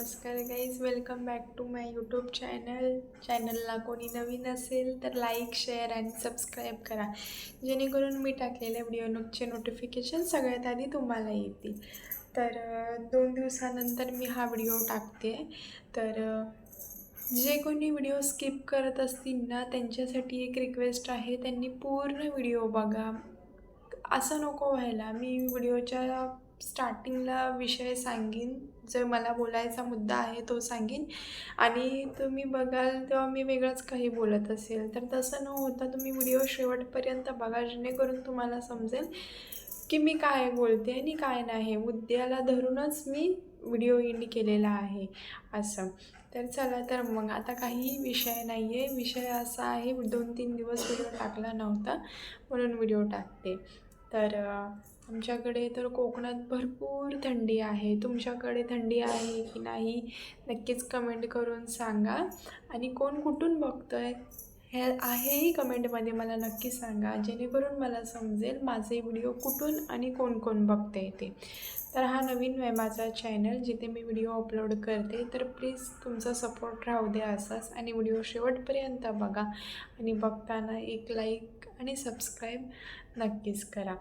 नमस्कार guys welcome back to my YouTube channel चॅनलला कोणी नवीन असेल तर लाईक शेअर आणि सबस्क्राईब करा. जेणेकरून मी टाकलेल्या व्हिडिओचे नोटिफिकेशन सगळ्यात आधी तुम्हाला येतील. तर दोन दिवसानंतर मी हा व्हिडिओ टाकते. तर जे कोणी व्हिडिओ स्किप करत असतील ना त्यांच्यासाठी एक रिक्वेस्ट आहे त्यांनी पूर्ण व्हिडिओ बघा. असं नको व्हायला. मी व्हिडिओच्या स्टार्टिंगला विषय सांगेन. जो मला बोलायचा मुद्दा आहे तो सांगेन. आणि तुम्ही बघाल तेव्हा मी वेगळंच काही बोलत असेल. तर तसं न होता तुम्ही व्हिडिओ शेवटपर्यंत बघा जेणेकरून तुम्हाला समजेल की मी काय बोलते आणि काय नाही. मुद्द्याला धरूनच मी व्हिडिओ एंड केलेला आहे असं. तर चला तर मग आता काही विषय नाही आहे विषय असा आहे दोन तीन दिवस व्हिडिओ टाकला नव्हता म्हणून व्हिडिओ टाकते. तर आमच्याकडे तर कोकणात भरपूर थंडी आहे. तुमच्याकडे थंडी आहे की नाही? नक्कीच कमेंट करून सांगा. आणि कोण कुठून बघतं आहे हे आहेही कमेंटमध्ये मला नक्की सांगा. जेणेकरून मला समजेल माझे व्हिडिओ कुठून आणि कोण कोण बघते ते. तर हा नवीन आहे माझा चॅनल जिथे मी व्हिडिओ अपलोड करते तर प्लीज तुमचा सपोर्ट राहू द्या असाच. आणि व्हिडिओ शेवटपर्यंत बघा. आणि बघताना एक लाईक आणि सबस्क्राईब नक्कीच करा.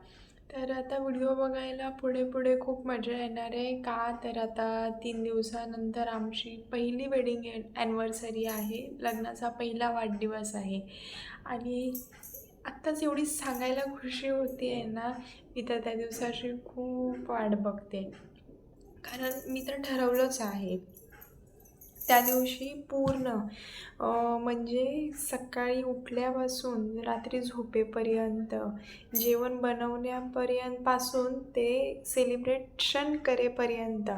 तर आता व्हिडिओ बघायला पुढे पुढे खूप मजा येणार आहे. का? तर आता तीन दिवसानंतर आमची पहिली वेडिंग ॲनिव्हर्सरी आहे. लग्नाचा पहिला वाढदिवस आहे. आणि आत्ताच एवढी सांगायला खुशी होती आहे ना मी तर त्या दिवसाची खूप वाट बघते. कारण मी तर ठरवलंच आहे. त्या दिवशी पूर्ण म्हणजे सकाळी उठल्यापासून रात्री झोपेपर्यंत जेवण बनवण्यापर्यंत पासून ते सेलिब्रेशन करेपर्यंत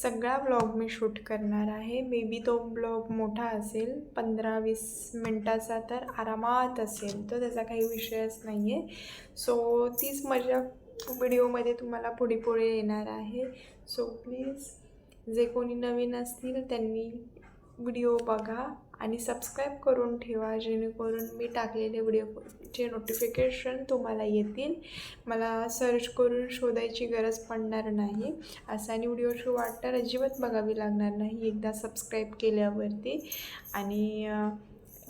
सगळा ब्लॉग मी शूट करणार आहे. मे बी तो ब्लॉग मोठा असेल पंधरा वीस मिनटाचा तर आरामात असेल. तो त्याचा काही विषयच नाही आहे सो तीच मजा व्हिडिओमध्ये तुम्हाला पुढे पुढे येणार आहे. सो प्लीज जे कोणी नवीन असतील त्यांनी व्हिडिओ बघा आणि सबस्क्राईब करून ठेवा जेणेकरून मी टाकलेले व्हिडिओचे नोटिफिकेशन तुम्हाला येतील. मला सर्च करून शोधायची गरज पडणार नाही. असं आणि व्हिडिओची वाट तर अजिबात बघावी लागणार नाही. एकदा सबस्क्राईब केल्यावरती. आणि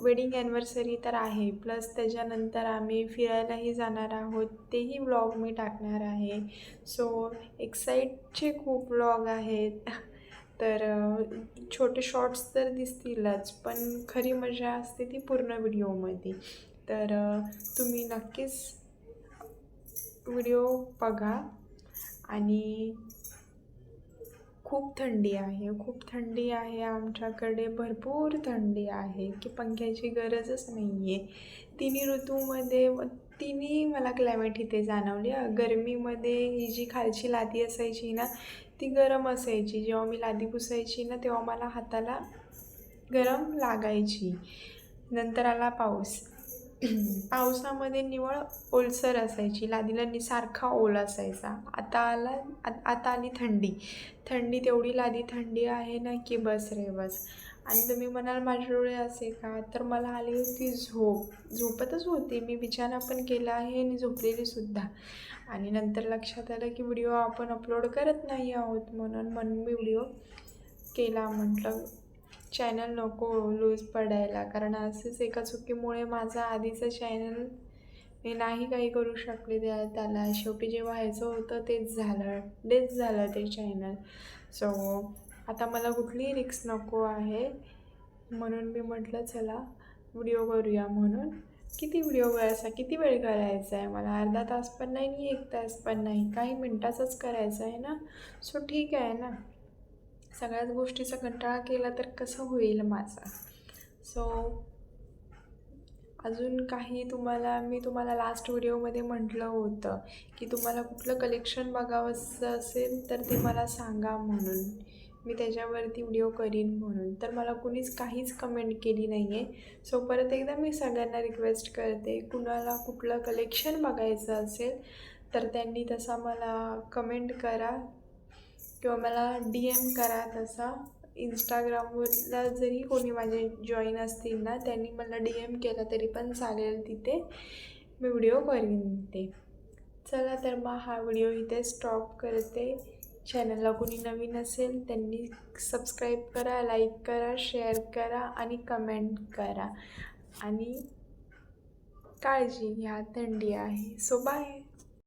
वेडिंग ॲनिव्हर्सरी तर आहे. प्लस त्याच्यानंतर आम्ही फिरायलाही जाणार आहोत. तेही व्लॉग मी टाकणार आहे. सो एक्साईटचे खूप व्लॉग आहेत. तर छोटे शॉर्ट्स तर दिसतीलच पण खरी मजा असते ती पूर्ण व्हिडिओमध्ये तर तुम्ही नक्कीच व्हिडिओ बघा. आणि खूप थंडी आहे खूप थंडी आहे आमच्याकडे भरपूर थंडी आहे की पंख्याची गरजच नाही आहे तिन्ही ऋतूमध्ये व तिन्ही मला क्लायमेट इथे जाणवली. गरमीमध्ये ही जी खालची लादी असायची ना ती गरम असायची. जेव्हा मी लादी पुसायची ना तेव्हा मला हाताला गरम लागायची. नंतर आला पाऊस. पावसामध्ये निवळ ओलसर असायची. लादीला नि सारखा ओल असायचा. आता आला आ- आता आली थंडी. थंडी तेवढी लादी थंडी आहे ना की बस रे बस. आणि तुम्ही म्हणाल माझे डोळे असे का? तर मला आली होती झोप. झोपतच होती. मी विचारणा पण केला आहे आणि झोपलेली सुद्धा. आणि नंतर लक्षात आलं की व्हिडिओ आपण अपलोड करत नाही आहोत म्हणून म्हणून मी व्हिडिओ केला. म्हटलं चॅनल नको लूज पडायला. कारण असंच एका चुकीमुळे माझा आधीचं चॅनल मी नाही काही करू शकले त्या त्याला. शेवटी जे व्हायचं होतं तेच झालं. डेच झालं ते चॅनल सो आता मला कुठलीही रिक्स नको आहे. म्हणून मी म्हटलं चला व्हिडिओ करूया. म्हणून किती व्हिडिओ करायचा? किती वेळ करायचा आहे? मला अर्धा तास पण नाही एक तास पण नाही. काही मिनटाचाच करायचं आहे ना? सो ठीक आहे ना? सगळ्याच गोष्टीचा कंटाळा केला तर कसं होईल माझा? सो अजून काही तुम्हाला मी तुम्हाला लास्ट व्हिडिओमध्ये म्हटलं होतं की तुम्हाला कुठलं कलेक्शन बघावंसं असेल तर ते मला सांगा म्हणून. मी त्याच्यावरती व्हिडिओ करीन म्हणून. तर मला कुणीच काहीच कमेंट केली नाही आहे सो परत एकदा मी सगळ्यांना रिक्वेस्ट करते कुणाला कुठलं कलेक्शन बघायचं असेल तर त्यांनी तसा मला कमेंट करा. किंवा मला डी एम करा तसा. इंस्टाग्रामवरला जरी कोणी माझे जॉईन असतील ना त्यांनी मला डी एम केला तरी पण चालेल तिथे. मी व्हिडिओ करीन ते चला तर मग हा व्हिडिओ इथे स्टॉप करते. चॅनलला कोणी नवीन असेल त्यांनी सबस्क्राईब करा लाईक करा शेअर करा आणि कमेंट करा. आणि काळजी घ्या थंडी आहे. So bye